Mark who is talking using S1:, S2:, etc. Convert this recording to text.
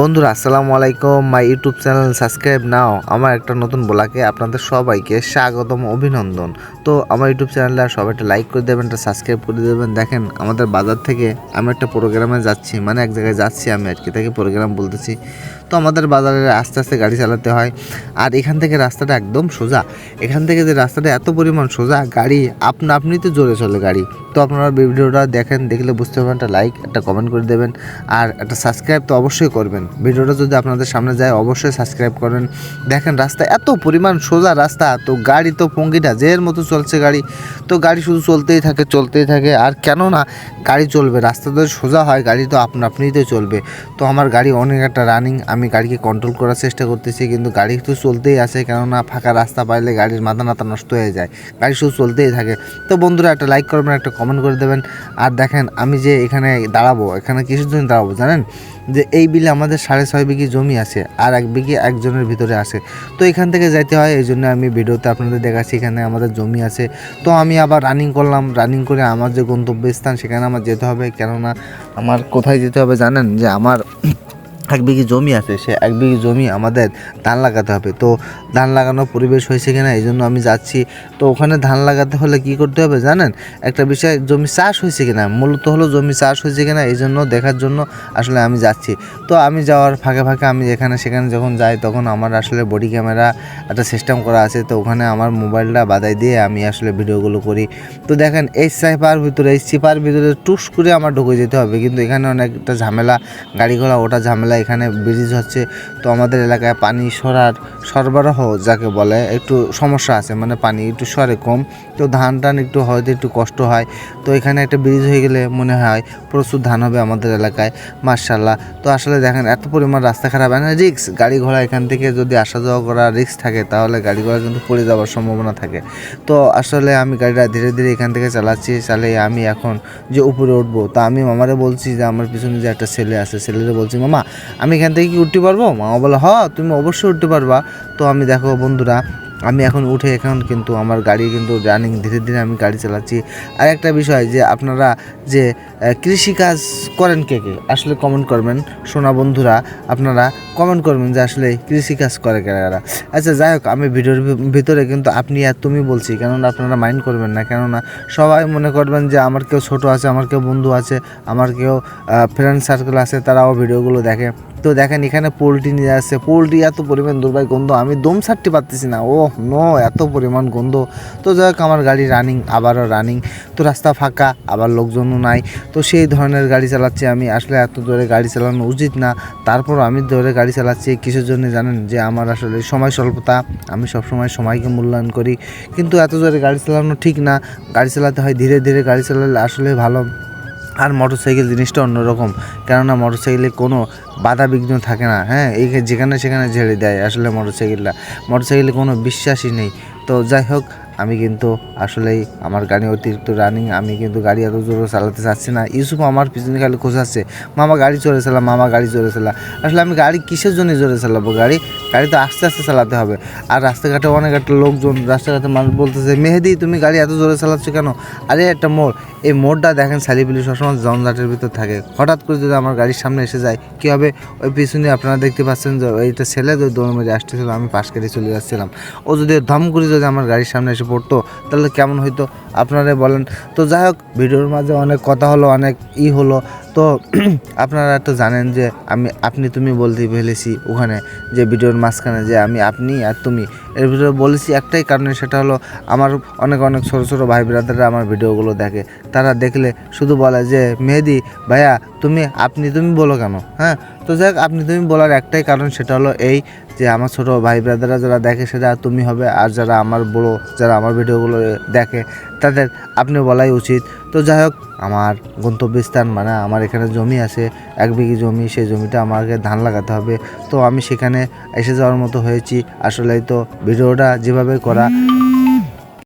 S1: বন্ধুরা, আসসালামু আলাইকুম। My YouTube channel subscribe now আমার একটা নতুন ব্লগে আপনাদের সবাইকে স্বাগতম, অভিনন্দন। তো আমার ইউটিউব চ্যানেলে সবাই একটা লাইক করে দেবেন, একটা সাবস্ক্রাইব করে দেবেন। দেখেন, আমাদের বাজার থেকে আমি একটা প্রোগ্রামে যাচ্ছি মানে এক জায়গায় যাচ্ছি আমি আজকে থেকে প্রোগ্রাম বলতেছি। তো আমাদের বাজারে আস্তে আস্তে গাড়ি চালাতে হয়। আর এখান থেকে রাস্তাটা একদম সোজা। এখান থেকে যে রাস্তাটা এত পরিমাণ সোজা, গাড়ি আপনা আপনি তো জোরে চলে গাড়ি। তো আপনারা ভিডিওটা দেখেন, দেখলে বুঝতে পারবেন, একটা লাইক একটা কমেন্ট করে দেবেন। আর একটা সাবস্ক্রাইব তো অবশ্যই করবেন। ভিডিওটা যদি আপনাদের সামনে যায়, অবশ্যই সাবস্ক্রাইব করেন। দেখেন, রাস্তা এত পরিমাণ সোজা রাস্তা, তো গাড়ি তো পঙ্গিটা যের মতো চলছে গাড়ি। তো গাড়ি শুধু চলতেই থাকে চলতেই থাকে। আর কেন না গাড়ি চলবে, রাস্তা তো সোজা হয়, গাড়ি তো আপনা আপনিই তো চলবে। তো আমার গাড়ি অনেক একটা রানিং আমি গাড়িকে কন্ট্রোল করার চেষ্টা করতেছি, কিন্তু গাড়ি তো চলতেই আছে, কেননা ফাঁকা রাস্তা পাইলে গাড়ির মাথা নাতা নষ্ট হয়ে যায়। গাড়ি শুধু চলতেই থাকে। তো বন্ধুরা, একটা লাইক করবেন, একটা কমেন্ট করে দেবেন। আর দেখেন, আমি যে এখানে দাঁড়াবো, এখানে জন্য দাঁড়াবো, জানেন? যে এই বিলে আমাদের সাড়ে ছয় বিঘি জমি আছে আর এক বিঘি একজনের ভিতরে আছে। তো এখান থেকে যাইতে হয়, এই জন্য আমি ভিডিওতে আপনাদের দেখাচ্ছি এখানে আমাদের জমি আছে। তো আমি আবার রানিং করলাম রানিং করে আমার যে গন্তব্যস্থান সেখানে আমার যেতে হবে। কেননা আমার কোথায় যেতে হবে জানেন? যে আমার এক বিঘি জমি আছে, সে এক বিঘি জমি আমাদের ধান লাগাতে হবে। তো ধান লাগানোর পরিবেশ হয়েছে কিনা এই জন্য আমি যাচ্ছি। তো ওখানে ধান লাগাতে হলে কি করতে হবে জানেন? একটা বিষয় জমি চাষ হয়েছে কিনা, মূলত হলো জমি চাষ হয়েছে কিনা এই জন্য দেখার জন্য আসলে আমি যাচ্ছি। তো আমি যাওয়ার ফাঁকে ফাঁকে আমি যেখানে সেখানে যখন যাই তখন আমার আসলে বডি ক্যামেরা একটা সিস্টেম করা আছে, তো ওখানে আমার মোবাইলটা বাদাই দিয়ে আমি আসলে ভিডিওগুলো করি। তো দেখেন, এই সাইপার ভিতরে, এই সিপার ভিতরে টুস করে আমার ঢুকে যেতে হবে। কিন্তু এখানে অনেকটা ঝামেলা গাড়ি ঘোড়া ওটা ঝামেলা এখানে ব্রিজ হচ্ছে। তো আমাদের এলাকায় পানি সরার সরবরাহ যাকে বলে, একটু সমস্যা আছে মানে পানি একটু সরে কম। তো ধান টান একটু হয়তো একটু কষ্ট হয়। তো এখানে একটা ব্রিজ হয়ে গেলে মনে হয় প্রচুর ধান হবে আমাদের এলাকায় মার্শাল্লাহ তো আসলে দেখেন, এত পরিমাণ রাস্তা খারাপ। মানে রিক্স গাড়ি ঘোড়া এখান থেকে যদি আসা যাওয়া করা রিক্স থাকে, তাহলে গাড়ি ঘোড়া কিন্তু পড়ে যাওয়ার সম্ভাবনা থাকে। তো আসলে আমি গাড়িটা ধীরে ধীরে এখান থেকে চালাচ্ছি, চালিয়ে আমি এখন যে উপরে উঠবো, তা আমি মামারে বলছি যে, আমার পিছনে যে একটা ছেলে আছে, ছেলেরে বলছি, মামা আমি এখান থেকে কি উঠতে পারব? মামা বলে হ তুমি অবশ্যই উঠতে পারবা। তো আমি দেখো, বন্ধুরা আমি এখন উঠে এখন কিন্তু আমার গাড়ি কিন্তু রানিং ধীরে ধীরে আমি গাড়ি চালাচ্ছি। আর একটা বিষয় যে আপনারা যে কৃষিকাজ করেন কে কে, আসলে কমেন্ট করবেন। সোনা বন্ধুরা, আপনারা কমেন্ট করবেন যে আসলে কৃষিকাজ করে কারা আচ্ছা যাই হোক, আমি ভিডিওর ভিতরে কিন্তু আপনি আর তুমি বলছি, কেননা আপনারা মাইন্ড করবেন না। কেননা সবাই মনে করবেন যে আমার কেউ ছোট আছে, আমার কেউ বন্ধু আছে, আমার কেউ ফ্রেন্ড সার্কেল আছে, তারাও ভিডিওগুলো দেখে। তো দেখেন এখানে পোলট্রি নিয়ে আসছে পোলট্রি এত পরিমাণ দুর্বাই গন্ধ, আমি দম ছাড়তে পারতেছি না। ও নো, এত পরিমাণ গন্ধ। তো যাই হোক, আমার গাড়ি রানিং আবারও রানিং তো রাস্তা ফাঁকা, আবার লোকজনও নাই। তো সেই ধরনের গাড়ি চালাচ্ছি আমি। আসলে এত জোরে গাড়ি চালানো উচিত না। তারপর আমি জোরে গাড়ি চালাচ্ছি। কিসের জন্য জানেন যে আমার আসলে সময় স্বল্পতা। আমি সবসময় সময়কে মূল্যায়ন করি। কিন্তু এত জোরে গাড়ি চালানো ঠিক না। গাড়ি চালাতে হয়, ধীরে ধীরে গাড়ি চালালে আসলে ভালো আর মোটর সাইকেল জিনিসটা অন্যরকম। কেননা মোটর সাইকেলে কোনো বাধা বিঘ্ন থাকে না হ্যাঁ? এই যেখানে সেখানে ঝেড়ে দেয় আসলে মোটর সাইকেলটা মোটর সাইকেলে কোনো বিশ্বাসই নেই। তো যাই হোক আমি কিন্তু আসলেই আমার গাড়ি অতিরিক্ত রানিং আমি কিন্তু গাড়ি এত জোরে চালাতে চাচ্ছি না। ইউসুফ আমার পিছনে খালি খোঁজাচ্ছে মামা, গাড়ি চলে চালা, মামা, গাড়ি চলে চালা। আসলে আমি গাড়ি কিসের জন্য জোরে চালাবো? গাড়ি গাড়ি তো আস্তে আস্তে চালাতে হবে। আর রাস্তাঘাটে অনেক একটা লোকজন, রাস্তাঘাটে মানুষ বলতেছে, মেহেদি, তুমি গাড়ি এত জোরে চালাচ্ছ কেন? আরে, একটা মোড়। এই মোড়টা দেখেন সালিবিলি সবসময় জঞ্জাটের ভিতর থাকে। হঠাৎ করে যদি আমার গাড়ির সামনে এসে যায়, কী হবে? ওই পিছনে আপনারা দেখতে পাচ্ছেন যে এইটা ছেলে দৌড় মেরে আসতেছিল, আমি পাশ কেটে চলে যাচ্ছিলাম। ও যদি ধম করে যদি আমার গাড়ির সামনে এসে পড়তো, তাহলে কেমন হইতো? আপনারাই বলেন। তো যাই হোক, ভিডিওর মাঝে অনেক কথা হলো, অনেক ই হলো। তো আপনারা তো জানেন যে আমি, আপনি, তুমি বলতে ফেলেছি ওখানে যে ভিডিওর মাঝখানে যে আমি, আপনি আর তুমি। এর ভিতরে বলেছি একটাই কারণে, সেটা হলো আমার অনেক অনেক ছোটো ছোটো ভাই ব্রাদাররা আমার ভিডিওগুলো দেখে। তারা দেখলে শুধু বলে যে, মেহেদি, ভাইয়া, তুমি, আপনি, তুমি বলো কেন? হ্যাঁ? তো যাক, আপনি তুমি বলার একটাই কারণ সেটা হলো এই যে আমার ছোটো ভাই ব্রাদাররা যারা দেখে সেটা তুমি হবে আর যারা আমার বড়ো, যারা আমার ভিডিওগুলো দেখে তাদের আপনি বলাই উচিত। তো যাই হোক, আমার গন্তব্যস্থান মানে আমার এখানে জমি আছে, এক বিঘি জমি, সেই জমিটা আমাকে ধান লাগাতে হবে। তো আমি সেখানে এসে যাওয়ার মতো হয়েছি। আসলে তো ভিডিওটা যেভাবে করা